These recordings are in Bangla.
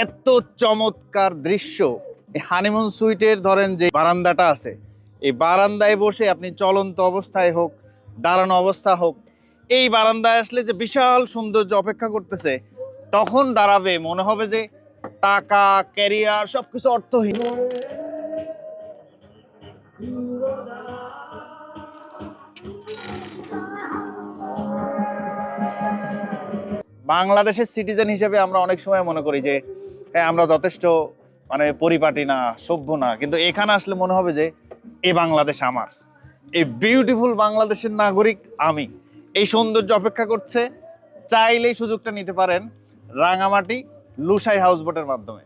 এত চমৎকার দৃশ্য। হানিমুন সুইটের ধরেন যে বারান্দাটা আছে, এই বারান্দায় বসে আপনি চলন্ত অবস্থায় হোক, দাঁড়ানো অবস্থা হোক, এই বারান্দায় আসলে যে বিশাল সৌন্দর্য অপেক্ষা করতেছে, তখন দাঁড়াবে, মনে হবে যে টাকা ক্যারিয়ার সবকিছু অর্থহীন। বাংলাদেশের সিটিজেন হিসেবে আমরা অনেক সময় মনে করি যে হ্যাঁ আমরা যথেষ্ট মানে পরিপাটি না, সভ্য না, কিন্তু এখানে আসলে মনে হবে যে এই বাংলাদেশ আমার। এই বিউটিফুল বাংলাদেশের নাগরিক আমি। এই সৌন্দর্য অপেক্ষা করছে, চাইলেই সুযোগটা নিতে পারেন রাঙামাটি লুসাই হাউস বোটের মাধ্যমে।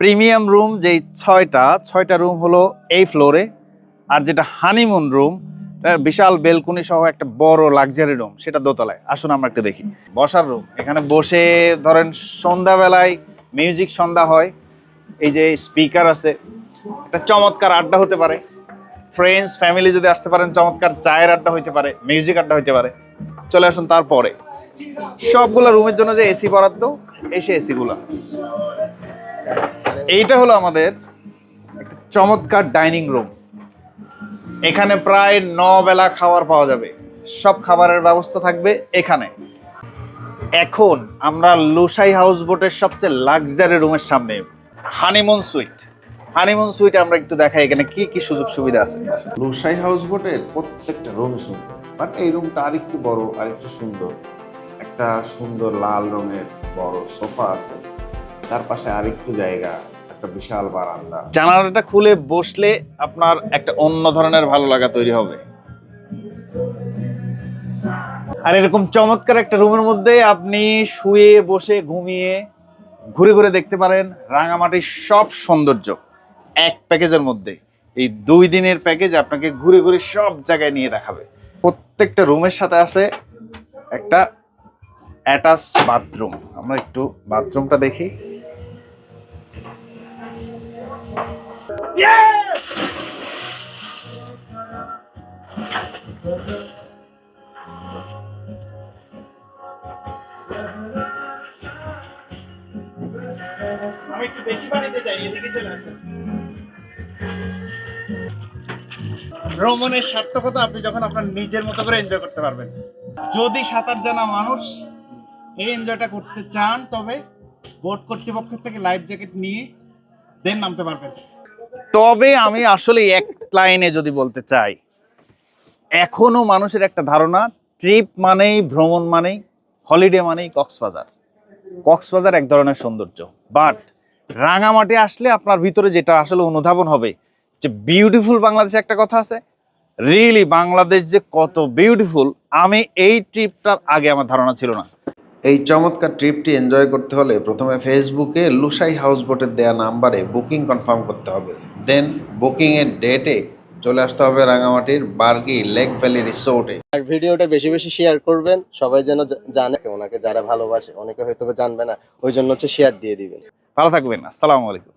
প্রিমিয়াম রুম যেই ছয়টা ছয়টা রুম হলো এই ফ্লোরে আর যেটা হানিমুন রুম বিশাল বেলকুনি সহ একটা বড় লাক্সারি রুম সেটা দোতলায়। আসুন আমরা একটু দেখি। বসার রুম এখানে বসে ধরেন সন্ধ্যাবেলায় মিউজিক সন্ধ্যা হয়, এই যে স্পিকার আছে, একটা চমৎকার আড্ডা হতে পারে। ফ্রেন্ডস ফ্যামিলি যদি আসতে পারেন, চমৎকার চায়ের আড্ডা হইতে পারে মিউজিক আড্ডা হইতে পারে। চলে আসুন তারপরে। সবগুলো রুমের জন্য যে এসি বরাদ্দ এসে এসিগুলা এইটা হলো আমাদের একটা চমৎকার ডাইনিং রুম এখানে প্রায় ন বেলা খাবার পাওয়া যাবে। সব খাবারের ব্যবস্থা থাকবে এখানে। এখন আমরা লুসাই হাউস বোটের সবচেয়ে লাক্সারি রুমের সামনে, হানিমুন সুইট। হানিমুন সুইট আমরা একটু দেখাই এখানে কি কি সুযোগ সুবিধা আছে। লুসাই হাউস বোটের প্রত্যেকটা রুম সুন্দর, বাট এই রুমটা আরেকটু বড়, আরেকটু সুন্দর। একটা সুন্দর লাল রঙের বড় সোফা আছে তার পাশে আরেকটু জায়গা একটা বিশাল বারান্দা। জানালাটা খুলে বসলে আপনার একটা অন্য ধরনের ভালো লাগা তৈরি হবে। আর এরকম চমৎকার একটা রুমের মধ্যে আপনি শুয়ে বসে ঘুমিয়ে ঘুরে ঘুরে দেখতে পারেন রাঙামাটির সব সৌন্দর্য। এক প্যাকেজের মধ্যে। এই দুই দিনের প্যাকেজ আপনাকে ঘুরে ঘুরে সব জায়গায় নিয়ে দেখাবে। প্রত্যেকটা রুমের সাথে আছে একটা অ্যাটাচ বাথরুম। আমরা একটু বাথরুমটা দেখি। আসেন। ভ্রমণের সার্থকতা আপনি যখন আপনার নিজের মতো করে এনজয় করতে পারবেন। যদি সাঁতার জানা মানুষ এই এনজয়টা করতে চান, তবে বোট কর্তৃপক্ষ থেকে লাইফ জ্যাকেট নিয়ে দেন নামতে পারবেন। তবে আমি আসলে এক লাইনে যদি বলতে চাই, এখনও মানুষের একটা ধারণা, ট্রিপ মানেই, ভ্রমণ মানেই, হলিডে মানেই কক্সবাজার। কক্সবাজার এক ধরনের সৌন্দর্য। বাট রাঙামাটি আসলে আপনার ভিতরে যেটা আসলে অনুধাবন হবে, যে বিউটিফুল বাংলাদেশে একটা কথা আছে, রিয়েলি বাংলাদেশ যে কত বিউটিফুল আমি এই ট্রিপটার আগে আমার ধারণা ছিল না। এই চমৎকার ট্রিপটি এনজয় করতে হলে প্রথমে ফেসবুকে লুসাই হাউস বোটের দেয়া নাম্বারে বুকিং কনফার্ম করতে হবে। দেন বুকিংয়ের ডেটে চলে আসতে হবে রাঙামাটির বার্গি লেক ভ্যালি রিসোর্টে। আর ভিডিওটা বেশি বেশি শেয়ার করবেন সবাই যেন জানে ওনাকে যারা ভালোবাসে অনেকে হয়তো জানবে না ওই জন্য হচ্ছে শেয়ার দিয়ে দিবেন। ভালো থাকবেন আসসালামু আলাইকুম।